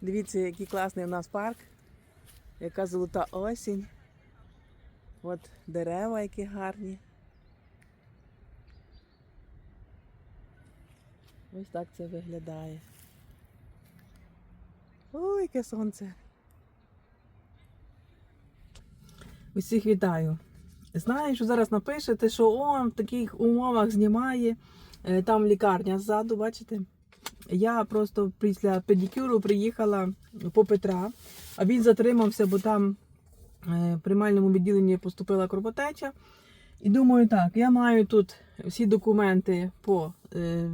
Дивіться, який класний у нас парк, яка золота осінь. От дерева, які гарні. Ось так це виглядає. Ой, яке сонце. Усіх вітаю. Знаю, що зараз напишете, що он в таких умовах знімає. Е, Там лікарня ззаду, бачите? Я просто після педикюру приїхала по Петра, а він затримався, бо там е, в приймальному відділенні поступила кровотеча. І думаю, так, я маю тут всі документи по е,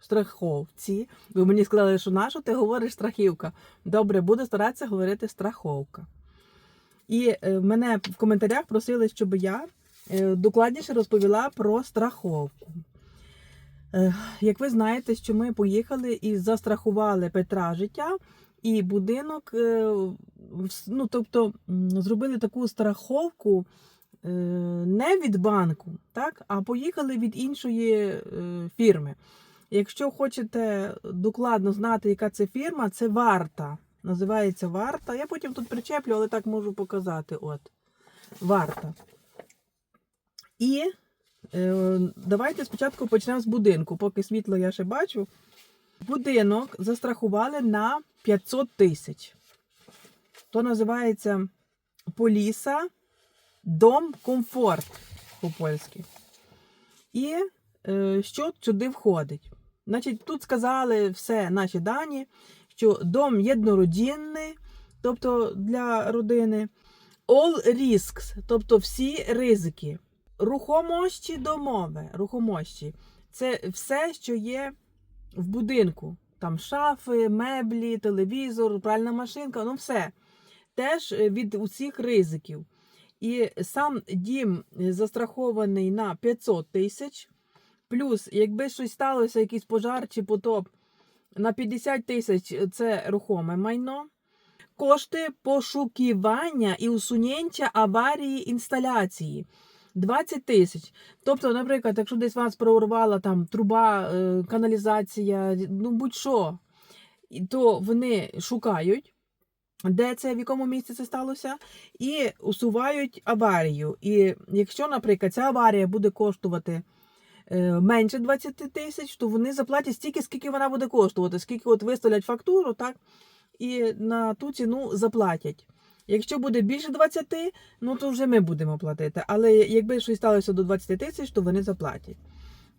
страховці. Ви мені сказали, що на що ти говориш страхівка? Добре, буду старатися говорити страховка. І е, мене в коментарях просили, щоб я е, докладніше розповіла про страховку. Е, Як ви знаєте, що ми поїхали і застрахували Петра життя, і будинок, е, ну тобто зробили таку страховку е, не від банку, так, а поїхали від іншої фірми. Якщо хочете докладно знати, яка це фірма, це варта. Називається варта. Я потім тут причеплю, але так можу показати. От. Варта. І давайте спочатку почнемо з будинку. Поки світло я ще бачу. Будинок застрахували на 500 тисяч. То називається Поліса Дом Комфорт по-польськи. І е, що сюди входить? Значить, тут сказали все наші дані, що дом єднородінний, тобто для родини, all risks, тобто всі ризики, рухомощі домове, рухомощі. Це все, що є в будинку. Там шафи, меблі, телевізор, пральна машинка, ну все. Теж е, від усіх ризиків. І сам дім е, застрахований на 500 тисяч. Плюс, якби щось сталося, якийсь пожар чи потоп, на 50 тисяч це рухоме майно. Кошти пошукування і усунення аварії інсталяції 20 тисяч. Тобто, наприклад, якщо десь вас прорвала там труба, е, каналізація, ну будь-що, то вони шукають, де це, в якому місці це сталося, і усувають аварію. І якщо, наприклад, ця аварія буде коштувати е, менше 20 тисяч, то вони заплатять стільки, скільки вона буде коштувати, скільки от виставлять фактуру, так, і на ту ціну заплатять. Якщо буде більше 20, ну то вже ми будемо платити. Але якби щось сталося до 20 тисяч, то вони заплатять.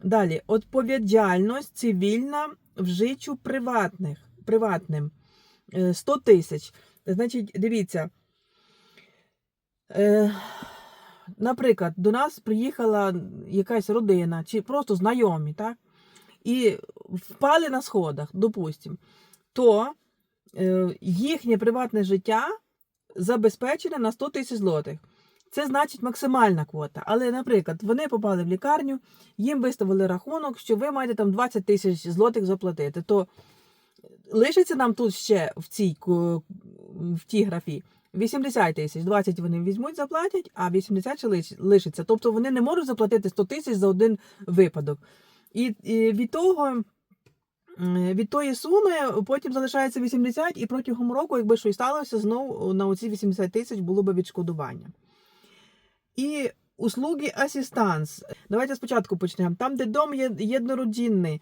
Далі, відповідальність цивільна в життю приватних, приватним Е, 100 тисяч. Значить, дивіться. Е, наприклад, до нас приїхала якась родина чи просто знайомі, так? І впали на сходах, допустимо, то е, їхнє приватне життя забезпечене на 100 тисяч злотих. Це значить максимальна квота. Але, наприклад, вони попали в лікарню, їм виставили рахунок, що ви маєте там 20 тисяч злотих заплатити. То лишиться нам тут ще в цій в тій графі 80 тисяч. 20 вони візьмуть, заплатять, а 80 ще лиш- лишиться. Тобто вони не можуть заплатити 100 тисяч за один випадок. І, і від того. М, Від тої суми потім залишається 80, і протягом року, якби щось сталося, знову на оці 80 тисяч було б відшкодування. І услуги асістанс. Давайте спочатку почнемо. Там, де дом є єднородінний,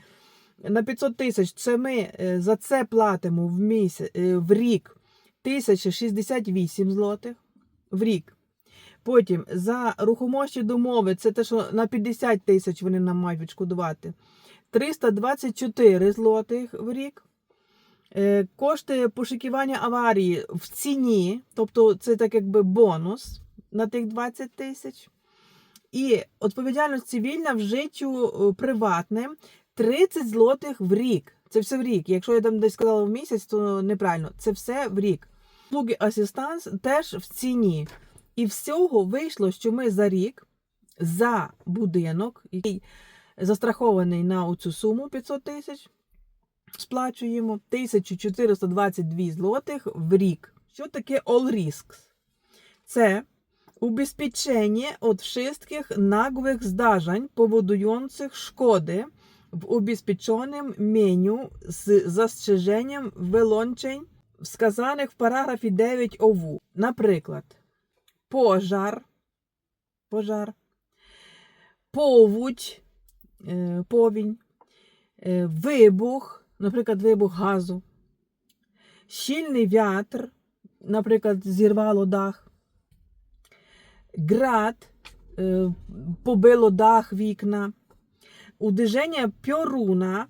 на 500 тисяч, це ми е, за це платимо в місяць, в рік 1068 злотих в рік. Потім за рухомощі домови, це те, що на 50 тисяч вони нам мають відшкодувати. 324 злотих в рік. Е, Кошти пошикування аварії в ціні, тобто це так якби бонус на тих 20 тисяч. І відповідальність цивільна в життю е, приватне 30 злотих в рік. Це все в рік. Якщо я там десь сказала в місяць, то неправильно. Це все в рік. Слуги асистанс теж в ціні. І всього вийшло, що ми за рік за будинок, який застрахований на оцю суму 500 тисяч, сплачуємо 1422 злотих в рік. Що таке all risks? Це убезпечення від wszystkich nagłych zdarzeń powodujących szkody в обеспеченном меню з застереженням вилончень, сказаних в параграфі 9 ОВУ. Наприклад, пожар, пожар, повудь, повінь, е, вибух, наприклад, вибух газу, щільний вятр, наприклад, зірвало дах, град, е, побило дах, вікна, удиження пьоруна,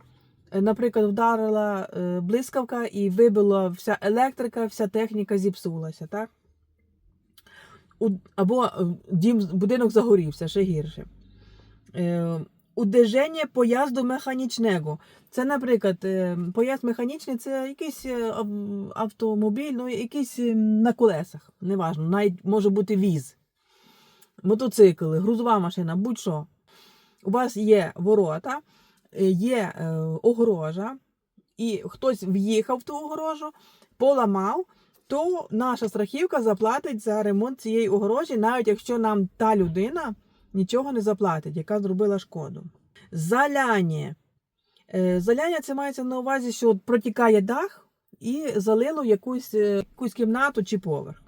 е, наприклад, вдарила е, блискавка і вибила вся електрика, вся техніка зіпсулася, так? Або е, дім, будинок загорівся, ще гірше. Удерження поїзду механічного. Це, наприклад, е, поїзд механічний це якийсь е, автомобіль, ну, якийсь на колесах, неважно, навіть може бути віз, мотоцикли, грузова машина, будь-що. У вас є ворота, е, є огорожа, і хтось в'їхав в ту огорожу, поламав, то наша страхівка заплатить за ремонт цієї огорожі, навіть якщо нам та людина нічого не заплатить, яка зробила шкоду. Заляння. Е, Заляння це мається на увазі, що от протікає дах і залило якусь, е, якусь кімнату чи поверх.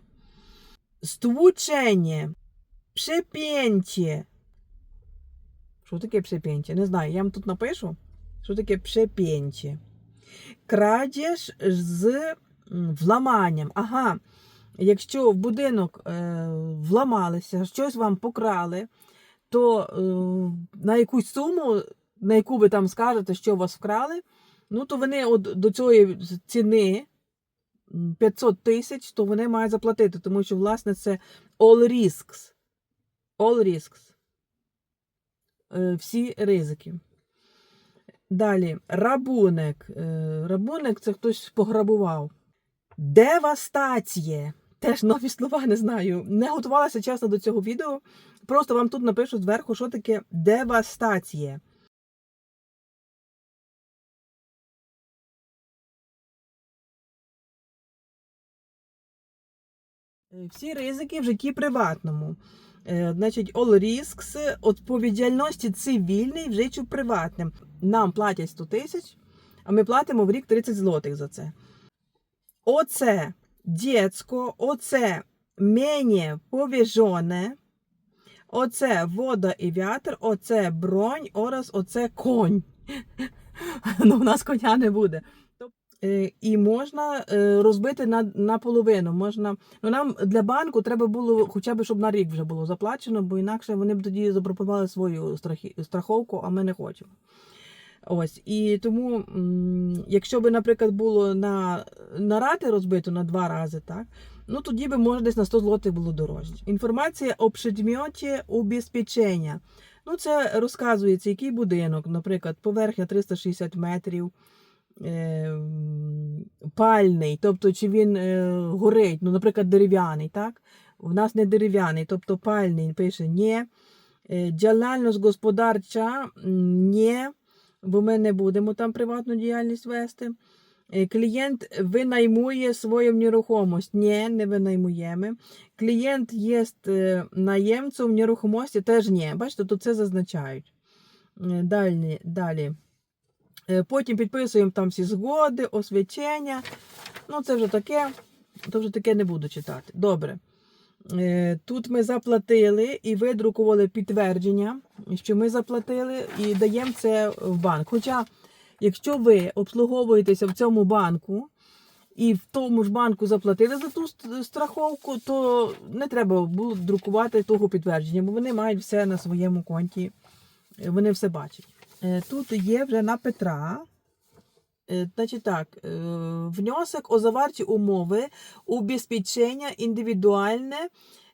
Ствучення, пшепєнтє. Що таке пшепєнтє? Не знаю, я вам тут напишу, що таке пшепєнтє. Крадіж з вламанням. Ага, якщо в будинок е, вламалися, щось вам покрали, то е, на якусь суму, на яку ви там скажете, що вас вкрали, ну то вони от до цієї ціни 500 тисяч, то вони мають заплатити, тому що, власне, це all risks. All risks. Е, Всі ризики. Далі, рабунок. Е, Рабунок це хтось пограбував. Девастація. Теж нові слова не знаю. Не готувалася чесно до цього відео. Просто вам тут напишу зверху, що таке девастація. Е, Всі ризики в житті приватному. Е, Значить, all risks відповідальності цивільної в житті приватним. Нам платять 100 тисяч, а ми платимо в рік 30 злотих за це. Оце дєцько, оце мене повіжоне, оце вода і вятр, оце бронь, ораз, оце конь. Ну, у нас коня не буде. Е, І можна е, розбити на, наполовину. Можна, ну, нам для банку треба було хоча б, щоб на рік вже було заплачено, бо інакше вони б тоді запропонували свою страховку, а ми не хочемо. Ось, і тому, якщо б, наприклад, було на, на рати розбито на два рази, так, ну тоді би може десь на 100 злотих було дорожче. Інформація о предметі убезпечення. Ну, це розказується, який будинок, наприклад, поверхня 360 метрів, е, пальний, тобто чи він е, горить, ну, наприклад, дерев'яний, так? У нас не дерев'яний, тобто пальний, пише ні. Е, Діяльність господарча ні, бо ми не будемо там приватну діяльність вести. Е, Клієнт винаймує свою нерухомість. Ні, не винаймуємо. Клієнт є е, наємцем нерухомості, теж ні. Бачите, тут це зазначають. Е, Далі. далі. Потім підписуємо там всі згоди, освячення. Ну, це вже таке, то вже таке не буду читати. Добре. Е, Тут ми заплатили і видрукували підтвердження, що ми заплатили, і даємо це в банк. Хоча, якщо ви обслуговуєтеся в цьому банку і в тому ж банку заплатили за ту страховку, то не треба було друкувати того підтвердження, бо вони мають все на своєму конті, вони все бачать. Е, Тут є вже на Петра. Е, Значить так, е, внесок о заварті умови убезпечення індивідуальне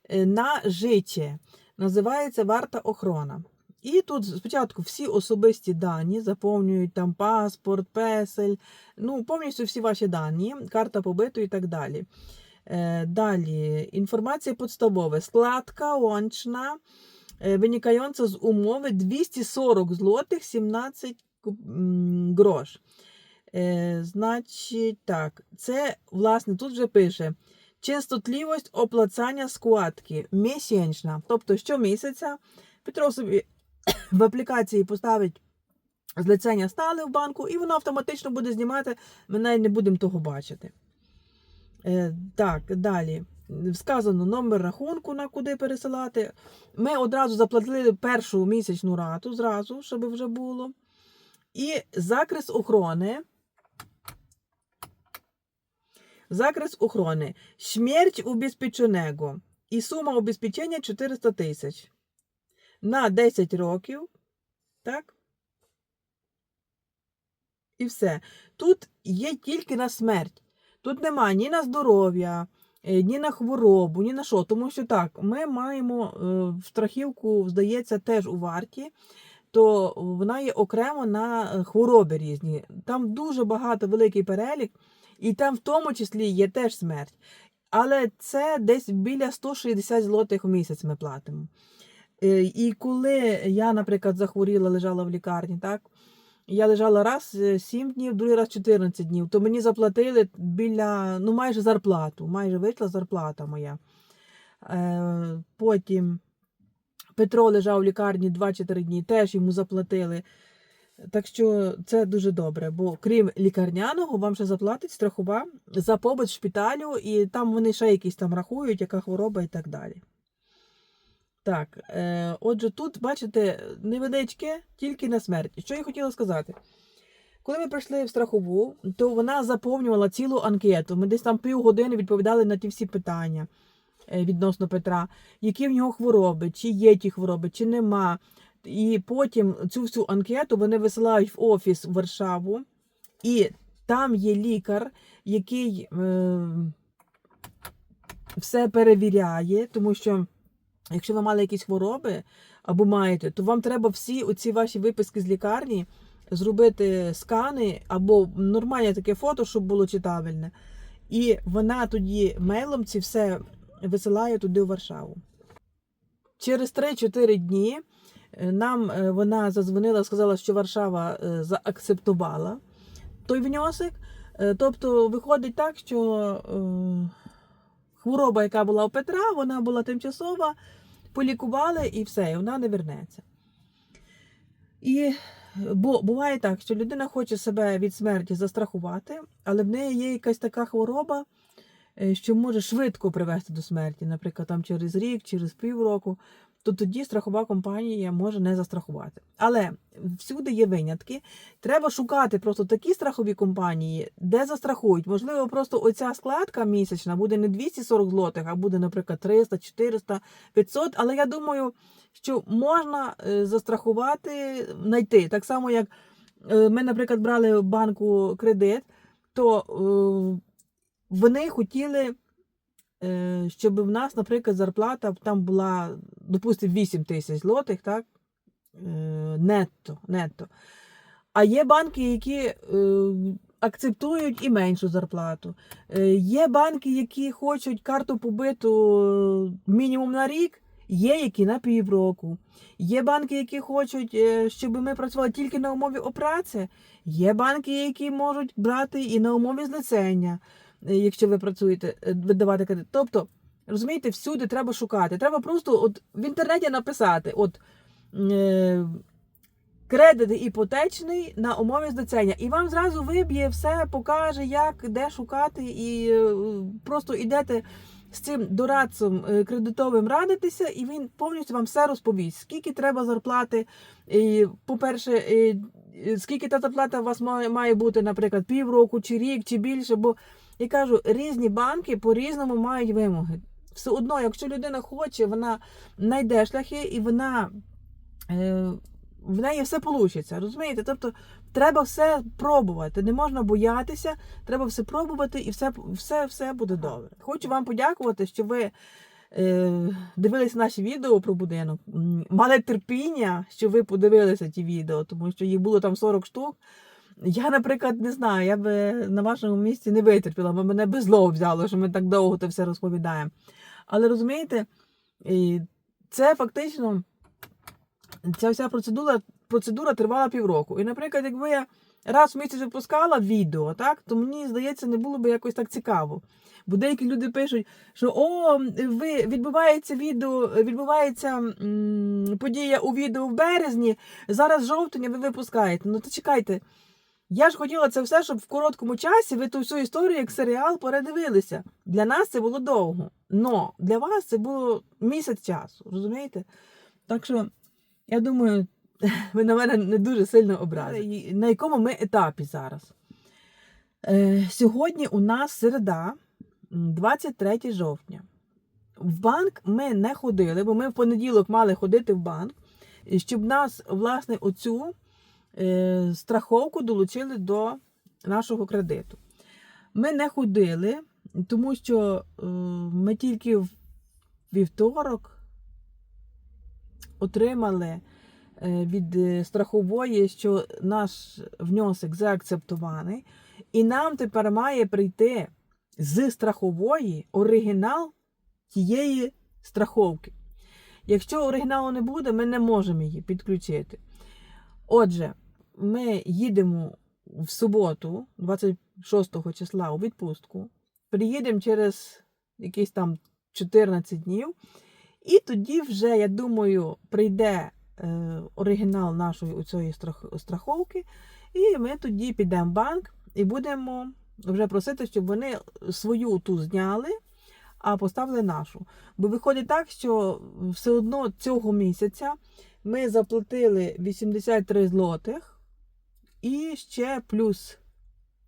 е, на життя. Називається варта охорона. І тут спочатку всі особисті дані заповнюють там паспорт, песель, ну повністю всі ваші дані, карта побиту і так далі. Далі інформація підставова. Складка ончна, виникаюча з умови 240 злотих 17 куп- грош. Е, значить, так, це, власне, тут вже пише частотливість оплачання складки місячна. Тобто щомісяця Петро собі в аплікації поставить злицення стали в банку, і воно автоматично буде знімати, ми навіть не будемо того бачити. Е, так, далі. Сказано номер рахунку, на куди пересилати. Ми одразу заплатили першу місячну рату, зразу, щоб вже було. І закрес охорони. Закрес охорони. Śmierć убезпеченого. І сума обезпечення 400 тисяч. На 10 років. Так? І все. Тут є тільки на смерть. Тут немає ні на здоров'я, е, ні на хворобу, ні на що. Тому що так, ми маємо е, страхівку, здається, теж у варті, то вона є окремо на е, хвороби різні. Там дуже багато великий перелік, і там в тому числі є теж смерть. Але це десь біля 160 злотих у місяць ми платимо. Е, І коли я, наприклад, захворіла, лежала в лікарні, так, я лежала раз 7 днів, другий раз 14 днів, то мені заплатили біля, ну, майже зарплату, майже вийшла зарплата моя. Е, Потім Петро лежав в лікарні 2-4 дні, теж йому заплатили. Так що це дуже добре, бо крім лікарняного, вам ще заплатить страхова за побут в шпиталю, і там вони ще якісь там рахують, яка хвороба і так далі. Так, е, отже, тут, бачите, невеличке, тільки на смерть. Що я хотіла сказати? Коли ми прийшли в страхову, то вона заповнювала цілу анкету. Ми десь там півгодини відповідали на ті всі питання е, відносно Петра, які в нього хвороби, чи є ті хвороби, чи нема. І потім цю всю анкету вони висилають в офіс в Варшаву, і там є лікар, який е, все перевіряє, тому що якщо ви мали якісь хвороби або маєте, то вам треба всі оці ваші виписки з лікарні зробити скани або нормальне таке фото, щоб було читабельне. І вона тоді мейлом ці все висилає туди в Варшаву. Через 3-4 дні нам е, вона зазвонила, сказала, що Варшава е, заакцептувала той внесок. Е, Тобто виходить так, що е, хвороба, яка була у Петра, вона була тимчасова, полікували і все, і вона не вернеться. І бо буває так, що людина хоче себе від смерті застрахувати, але в неї є якась така хвороба, е, що може швидко привести до смерті, наприклад, там через рік, через півроку, то тоді страхова компанія може не застрахувати. Але всюди є винятки. Треба шукати просто такі страхові компанії, де застрахують. Можливо, просто оця складка місячна буде не 240 злотих, а буде, наприклад, 300, 400, 500. Але я думаю, що можна е, застрахувати, знайти. Так само, як е, ми, наприклад, брали в банку кредит, то е, вони хотіли, щоб в нас, наприклад, зарплата там була, допустимо, 8 тисяч злотих, так? Е, Нетто, нетто. А є банки, які е, акцептують і меншу зарплату. Е, Є банки, які хочуть карту побиту мінімум на рік, є які на півроку. Є банки, які хочуть, е, щоб ми працювали тільки на умові опраці. Є банки, які можуть брати і на умові злицення, е, якщо ви працюєте, е, видавати кредит. Тобто, розумієте, всюди треба шукати. Треба просто от в інтернеті написати: от е, кредит іпотечний на умові злицення. І вам зразу виб'є все, покаже, як, де шукати, і е, просто йдете з цим дорадцем е, кредитовим радитися, і він повністю вам все розповість, скільки треба зарплати. По-перше, е, е, скільки та зарплата у вас має бути, наприклад, півроку, чи рік, чи більше. Бо я кажу, різні банки по-різному мають вимоги. Все одно, якщо людина хоче, вона знайде шляхи і вона. Е, в неї все вийде, розумієте? Тобто треба все пробувати. Не можна боятися, треба все пробувати і все, все, все буде добре. Хочу вам подякувати, що ви е, дивились наші відео про будинок. Мали терпіння, що ви подивилися ті відео, тому що їх було там 40 штук. Я, наприклад, не знаю, я би на вашому місці не витерпіла, бо мене би зло взяло, що ми так довго це все розповідаємо. Але розумієте, це фактично ця вся процедура процедура тривала півроку. І, наприклад, якби я раз в місяць випускала відео, так, то мені здається, не було б якось так цікаво. Бо деякі люди пишуть, що о, ви відбувається відео, відбувається м, подія у відео в березні, зараз жовтень, ви випускаєте. Ну то чекайте. Я ж хотіла це все, щоб в короткому часі ви ту всю історію як серіал передивилися. Для нас це було довго. Но для вас це було місяць часу, розумієте? Так що, я думаю, ви на мене не дуже сильно образили. На якому ми етапі зараз? Е, сьогодні у нас середа, 23 жовтня. В банк ми не ходили, бо ми в понеділок мали ходити в банк, щоб нас, власне, оцю страховку долучили до нашого кредиту. Ми не ходили, тому що е, ми тільки в вівторок отримали е, від е, страхової, що наш внесок заакцептований, і нам тепер має прийти з страхової оригінал тієї страховки. Якщо оригіналу не буде, ми не можемо її підключити. Отже, ми їдемо в суботу, 26 числа, у відпустку, приїдемо через якісь там 14 днів, і тоді вже, я думаю, прийде е, оригінал нашої цієї страх, страховки, і ми тоді підемо в банк і будемо вже просити, щоб вони свою ту зняли, а поставили нашу. Бо виходить так, що все одно цього місяця ми заплатили 83 злотих і ще плюс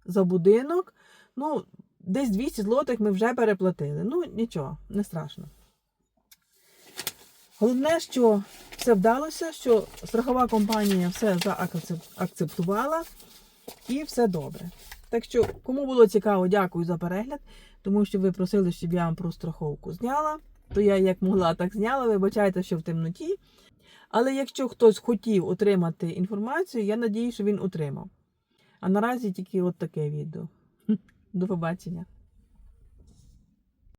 за будинок. Ну, десь 200 злотих ми вже переплатили. Ну, нічого, не страшно. Головне, що все вдалося, що страхова компанія все заакцептувала і все добре. Так що, кому було цікаво, дякую за перегляд, тому що ви просили, щоб я вам про страховку зняла. То я як могла, так зняла. Вибачайте, що в темноті. Але якщо хтось хотів отримати інформацію, я надію, що він отримав. А наразі тільки от таке відео. До побачення.